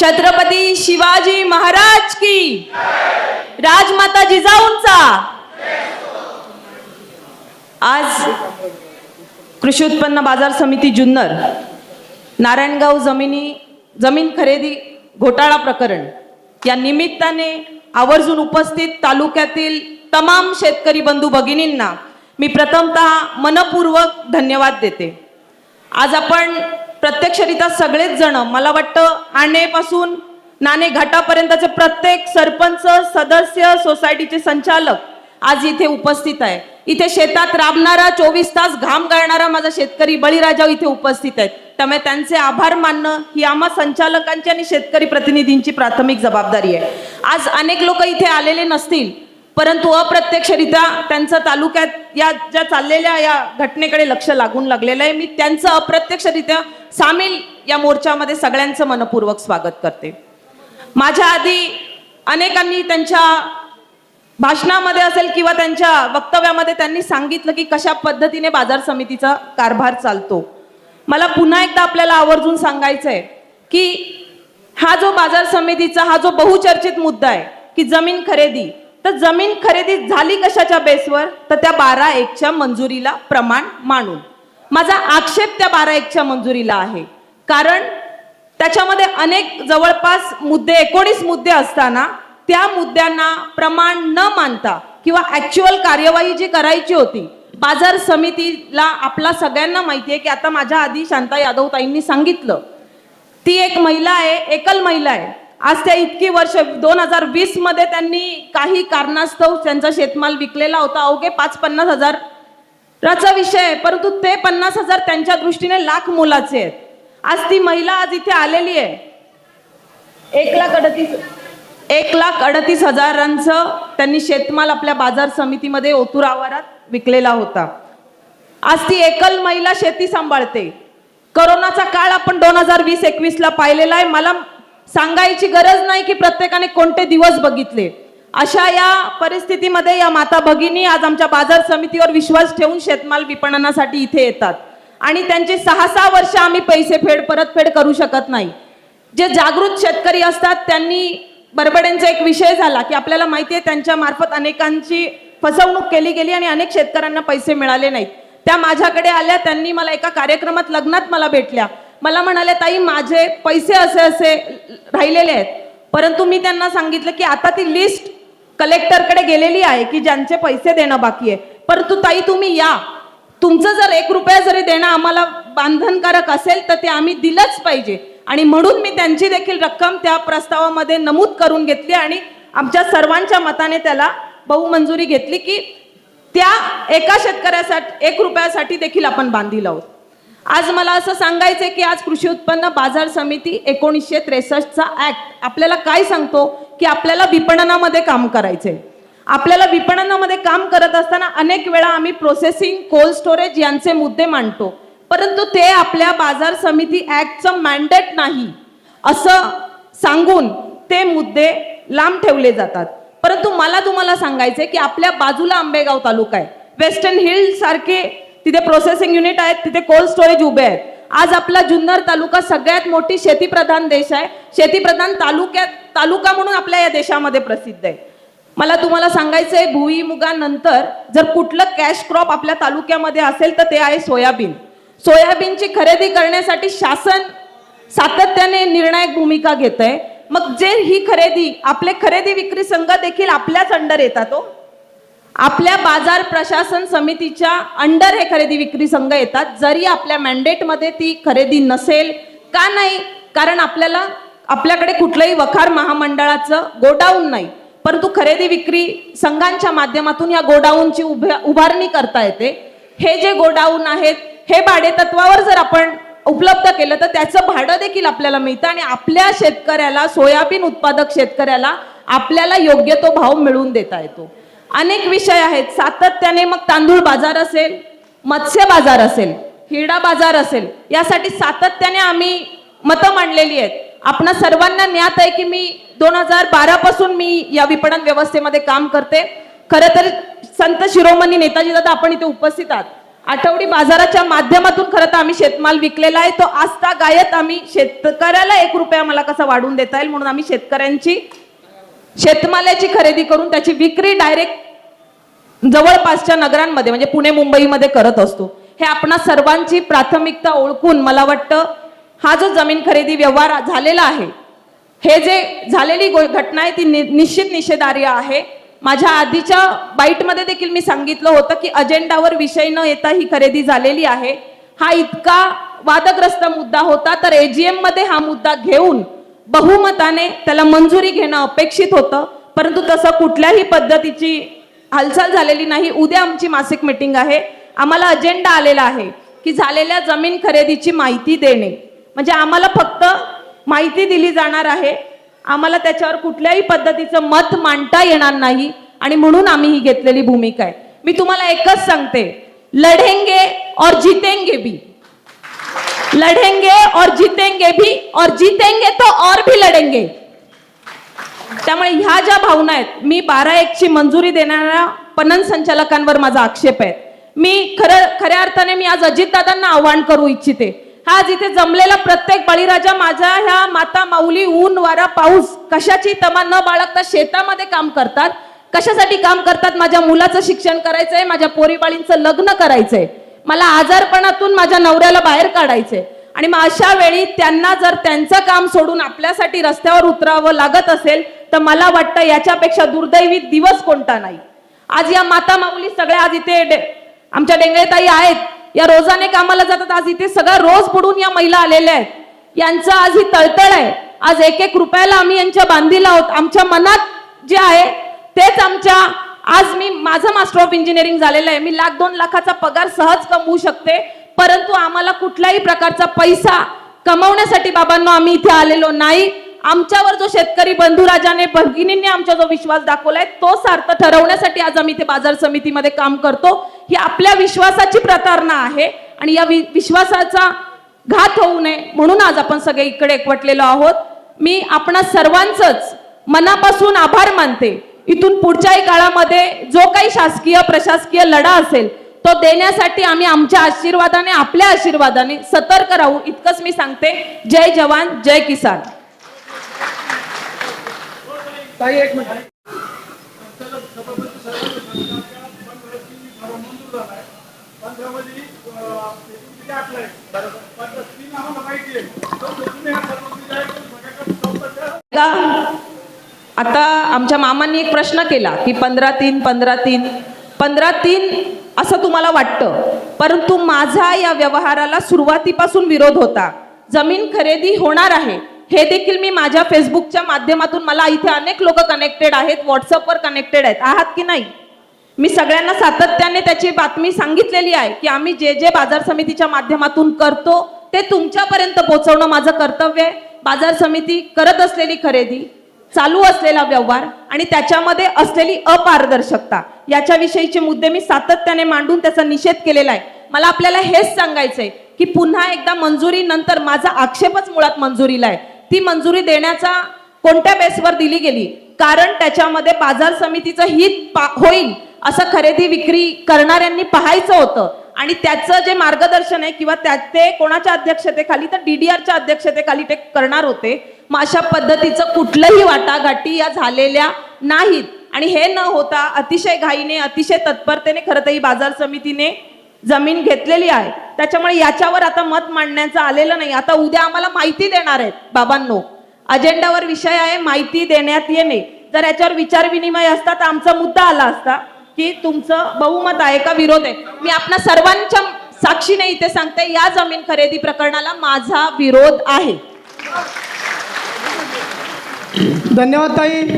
छत्रपती शिवाजी महाराज की. राजमाता जिजाऊंचा. आज कृषी उत्पन्न बाजार समिती जुन्नर नारायणगाव जमिनी जमीन खरेदी घोटाळा प्रकरण. या निमित्ताने आवर्जून उपस्थित तालुक्यातील तमाम शेतकरी बंधू भगिनींना मी प्रथमतः मनपूर्वक धन्यवाद देते. आज आपण प्रत्यक्षरित्या सगळेच जण मला वाटतं आणेपासून नाणे घाटापर्यंतचे प्रत्येक सरपंच सदस्य सोसायटीचे संचालक आज इथे उपस्थित आहे. इथे शेतात राबणारा चोवीस तास घाम गाळणारा माझा शेतकरी बळीराजा इथे उपस्थित आहेत. त्यामुळे त्यांचे आभार मानणं ही आम्हा संचालकांची आणि शेतकरी प्रतिनिधींची प्राथमिक जबाबदारी आहे. आज अनेक लोक इथे आलेले नसतील परंतु अप्रत्यक्षरित्या त्यांचं तालुक्यात या ज्या चाललेल्या या घटनेकडे लक्ष लागून लागलेलं आहे. मी त्यांचं अप्रत्यक्षरित्या सामील या मोर्चामध्ये सगळ्यांचं मनपूर्वक स्वागत करते. माझ्या आधी अनेकांनी त्यांच्या भाषणामध्ये असेल किंवा त्यांच्या वक्तव्यामध्ये त्यांनी सांगितलं की कशा पद्धतीने बाजार समितीचा कारभार चालतो. मला पुन्हा एकदा आपल्याला आवर्जून सांगायचं आहे की हा जो बाजार समितीचा हा जो बहुचर्चित मुद्दा आहे की जमीन खरेदी तर जमीन खरेदी झाली कशाच्या बेसवर? तर त्या बारा एकच्या मंजुरीला प्रमाण मानून माझा आक्षेप त्या बारा एकच्या मंजुरीला आहे. कारण त्याच्यामध्ये अनेक जवळपास मुद्दे एकोणीस मुद्दे असताना त्या मुद्द्यांना प्रमाण न मानता किंवा ऍक्च्युअल कार्यवाही जी करायची होती बाजार समितीला आपला सगळ्यांना माहिती आहे की आता माझ्या आधी शांता यादव ताईंनी सांगितलं. ती एक महिला आहे एकल महिला आहे. आज त्या इतकी वर्ष दोन हजार वीसमध्ये त्यांनी काही कारणास्तव त्यांचा शेतमाल विकलेला होता. अवघे पाच पन्नास हजाराचा विषय परंतु ते पन्नास हजार त्यांच्या दृष्टीने लाख मोलाचे आहेत. आज ती महिला आज इथे आलेली आहे. एक लाख अडतीस एक लाख अडतीस हजारांचं त्यांनी शेतमाल आपल्या बाजार समितीमध्ये ओतूर आवारात विकलेला होता. आज ती एकल महिला शेती सांभाळते. करोनाचा काळ आपण दोन हजार वीस एकवीसला पाहिलेला आहे. मला सांगायची गरज नाही की प्रत्येकाने कोणते दिवस बघितले. अशा या परिस्थितीमध्ये या माता भगिनी आज आमच्या बाजार समितीवर विश्वास ठेवून शेतमाल विपणनासाठी इथे येतात. आणि त्यांचे सहा सहा वर्ष आम्ही पैसे फेड परतफेड करू शकत नाही. जे जागृत शेतकरी असतात त्यांनी बरबड्यांचा एक विषय झाला की आपल्याला माहिती आहे त्यांच्या मार्फत अनेकांची फसवणूक केली गेली आणि अनेक शेतकऱ्यांना पैसे मिळाले नाहीत. त्या माझ्याकडे आल्या त्यांनी मला एका कार्यक्रमात लग्नात मला भेटल्या. मला म्हणाल्या ताई माझे पैसे असे असे राहिलेले आहेत. परंतु मी त्यांना सांगितलं की आता ती लिस्ट कलेक्टरकडे गेलेली आहे की ज्यांचे पैसे देणं बाकी आहे. परंतु ताई तुम्ही या. तुमचं जर एक रुपया जरी देणं आम्हाला बांधनकारक असेल तर ते आम्ही दिलंच पाहिजे. आणि म्हणून मी त्यांची देखील रक्कम त्या प्रस्तावामध्ये नमूद करून घेतली आणि आमच्या सर्वांच्या मताने त्याला बहुमंजुरी घेतली की त्या एका शेतकऱ्यासाठी एक रुपयासाठी देखील आपण बांधील आहोत. आज मला असं सांगायचंय की आज कृषी उत्पन्न बाजार समिती एकोणीसशे त्रेसष्टचा ऍक्ट आपल्याला काय सांगतो? की आपल्याला विपणनामध्ये काम करायचंय. आपल्याला विपणनामध्ये काम करत असताना अनेक वेळा आम्ही प्रोसेसिंग कोल्ड स्टोरेज यांचे मुद्दे मांडतो. परंतु ते आपल्या बाजार समिती ऍक्टचं मॅन्डेट नाही. असं सांगून ते मुद्दे लांब ठेवले जातात. परंतु मला तुम्हाला सांगायचंय की आपल्या बाजूला आंबेगाव तालुका आहे. वेस्टर्न हिल सारखे तिथे प्रोसेसिंग युनिट आहेत तिथे कोल्ड स्टोरेज उभे आहेत. आज आपला जुन्नर तालुका सगळ्यात मोठी शेतीप्रधान देश आहे. शेतीप्रधान तालुक्यात तालुका म्हणून आपल्या या देशामध्ये प्रसिद्ध आहे. मला तुम्हाला सांगायचंय भुईमुगानंतर जर कुठलं कॅश क्रॉप आपल्या तालुक्यामध्ये असेल तर ते आहे सोयाबीन. सोयाबीनची खरेदी करण्यासाठी शासन सातत्याने निर्णायक भूमिका घेत आहे मग जे ही खरेदी आपले खरेदी विक्री संघ देखील आपल्याच अंडर येतात हो. आपल्या बाजार प्रशासन समितीच्या अंडर हे खरेदी विक्री संघ येतात. जरी आपल्या मॅन्डेटमध्ये ती खरेदी नसेल का नाही कारण आपल्याला आपल्याकडे कुठलंही वखार महामंडळाचं गोडाऊन नाही. परंतु खरेदी विक्री संघांच्या माध्यमातून या गोडाऊनची उभ्या उभारणी करता येते. हे जे गोडाऊन आहेत हे भाडेतत्वावर जर आपण उपलब्ध केलं तर त्याचं भाडं देखील आपल्याला मिळतं आणि आपल्या शेतकऱ्याला सोयाबीन उत्पादक शेतकऱ्याला आपल्याला योग्य तो भाव मिळवून देता येतो. अनेक विषय आहेत. सातत्याने मग तांदूळ बाजार असेल मत्स्य बाजार असेल हिरडा बाजार असेल यासाठी सातत्याने आम्ही मतं मांडलेली आहेत. आपण सर्वांना ज्ञात आहे की मी दोन हजार बारा पासून मी या विपणन व्यवस्थेमध्ये काम करते. खरं तर संत शिरोमणी नेताजी दादा आपण इथे उपस्थित आहात. आठवडी बाजाराच्या माध्यमातून खरं तर आम्ही शेतमाल विकलेला आहे. तो आस्था गायत आम्ही शेतकऱ्याला एक रुपया मला कसा वाढून देता येईल म्हणून आम्ही शेतकऱ्यांची शेतमालाची खरेदी करून त्याची विक्री डायरेक्ट जवळपासच्या नगरांमध्ये म्हणजे पुणे मुंबईमध्ये करत असतो. हे आपणा सर्वांची प्राथमिकता ओळखून मला वाटतं हा जो जमीन खरेदी व्यवहार झालेला आहे हे जे झालेली गो- घटना आहे ती नि- निश्चित निषेधार्य आहे. माझ्या आधीच्या बाईटमध्ये देखील मी सांगितलं होतं की अजेंडावर विषय न येता ही खरेदी झालेली आहे. हा इतका वादग्रस्त मुद्दा होता तर एजीएममध्ये हा मुद्दा घेऊन बहुमताने त्याला मंजुरी घेणं अपेक्षित होतं परंतु तसं कुठल्याही पद्धतीची हालचाल झालेली नाही. उद्या आमची मासिक मिटिंग आहे. आम्हाला अजेंडा आलेला आहे की झालेल्या जमीन खरेदीची माहिती देणे. म्हणजे आम्हाला फक्त माहिती दिली जाणार आहे. आम्हाला त्याच्यावर कुठल्याही पद्धतीचं मत मांडता येणार नाही आणि म्हणून आम्ही ही घेतलेली भूमिका आहे. मी तुम्हाला एकच सांगते. लढेंगे और जितेंगे भी. लढेंगे और जीतेंगे भी और जीतेंगे तो और भी लढेंगे त्यामुळे ह्या ज्या भावना आहेत मी बारा एकची मंजुरी देणाऱ्या पणन संचालकांवर माझा आक्षेप आहे. मी खरं खऱ्या अर्थाने मी आज अजितदादांना आव्हान करू इच्छिते. हा जिथे जमलेला प्रत्येक बळीराजा माझ्या ह्या माता माऊली ऊन वारा पाऊस कशाची तमा न बाळगता शेतामध्ये काम करतात? कशासाठी काम करतात? माझ्या मुलाचं शिक्षण करायचंय माझ्या पोरीबाळींचं लग्न करायचंय. मला आजारपणातून माझ्या नवऱ्याला बाहेर काढायचंय. आणि मग अशा वेळी त्यांना जर त्यांचं काम सोडून आपल्यासाठी रस्त्यावर उतरावं लागत असेल तर मला वाटतं याच्यापेक्षा दुर्दैवी दिवस कोणता नाही. आज या माता माऊली सगळ्या आज इथे डे- आमच्या डेंगळेताई आहेत. या रोजाने कामाला जातात. आज इथे सगळ्या रोज बुडून या महिला आलेल्या आहेत. यांचं आज ही तळतळ आहे. आज एक एक रुपयाला आम्ही यांच्या बांधीला आहोत. आमच्या मनात जे आहे तेच आमच्या आज मी माझं मास्टर ऑफ इंजिनिअरिंग झालेलं आहे. मी लाख दोन लाखाचा पगार सहज कमवू शकते. परंतु आम्हाला कुठल्याही प्रकारचा पैसा कमवण्यासाठी बाबांनो आम्ही इथे आलेलो नाही. आमच्यावर जो शेतकरी बंधुराजाने भगिनींनी आमचा जो विश्वास दाखवलाय तो सार्थ ठरवण्यासाठी आज आम्ही इथे बाजार समितीमध्ये काम करतो. ही आपल्या विश्वासाची प्रतारणा आहे आणि या वि- विश्वासाचा घात होऊ नये म्हणून आज आपण सगळे इकडे एकवटलेलो आहोत. मी आपणा सर्वांचंच मनापासून आभार मानते. इथून पुढच्याही काळामध्ये जो काही शासकीय प्रशासकीय लढा असेल तो देण्यासाठी आम्ही आमच्या आशीर्वादाने आपल्या आशीर्वादाने सतर्क राहू इतकंच मी सांगते. जय जवान जय किसान. आता आमच्या मामांनी एक प्रश्न केला की पंधरा तीन पंधरा तीन पंधरा तीन असं तुम्हाला वाटतं परंतु माझा या व्यवहाराला सुरुवातीपासून विरोध होता. जमीन खरेदी होणार आहे. हे देखील मी माझ्या फेसबुकच्या माध्यमातून मला इथे अनेक लोक कनेक्टेड आहेत व्हॉट्सअपवर कनेक्टेड आहेत. आहात की नाही? मी सगळ्यांना सातत्याने त्याची बातमी सांगितलेली आहे की आम्ही जे जे बाजार समितीच्या माध्यमातून करतो ते तुमच्यापर्यंत पोहोचवणं माझं कर्तव्य आहे. बाजार समिती करत असलेली खरेदी चालू असलेला व्यवहार आणि त्याच्यामध्ये असलेली अपारदर्शकता. याच्याविषयीचे मुद्दे मी सातत्याने मांडून त्याचा निषेध केलेला आहे. मला आपल्याला हेच सांगायचंय की पुन्हा एकदा मंजुरी नंतर माझा आक्षेपच मुळात मंजुरीला आहे. ती मंजुरी देण्याचा कोणत्या बेसवर दिली गेली? कारण त्याच्यामध्ये बाजार समितीचं हित पा- होईल असं खरेदी विक्री करणाऱ्यांनी पाहायचं होतं. आणि त्याचं जे मार्गदर्शन आहे किंवा त्या ते कोणाच्या अध्यक्षतेखाली तर डीडीआरच्या अध्यक्षतेखाली ते करणार होते. मग अशा पद्धतीचं कुठलंही वाटाघाटी या झालेल्या नाहीत. आणि हे न होता अतिशय घाईने अतिशय तत्परतेने खरं तर ही बाजार समितीने जमीन घेतलेली आहे. त्याच्यामुळे याच्यावर आता मत मांडण्याचं आलेलं नाही. आता उद्या आम्हाला माहिती देणार आहेत बाबांनो. अजेंडावर विषय आहे माहिती देण्यात येणे. जर याच्यावर विचार विनिमय असता तर आमचा मुद्दा आला असता की तुमचं बहुमत आहे का विरोध आहे? मी आपल्या सर्वांच्या साक्षीने इथे सांगते या जमीन खरेदी प्रकरणाला माझा विरोध आहे. धन्यवाद ताई.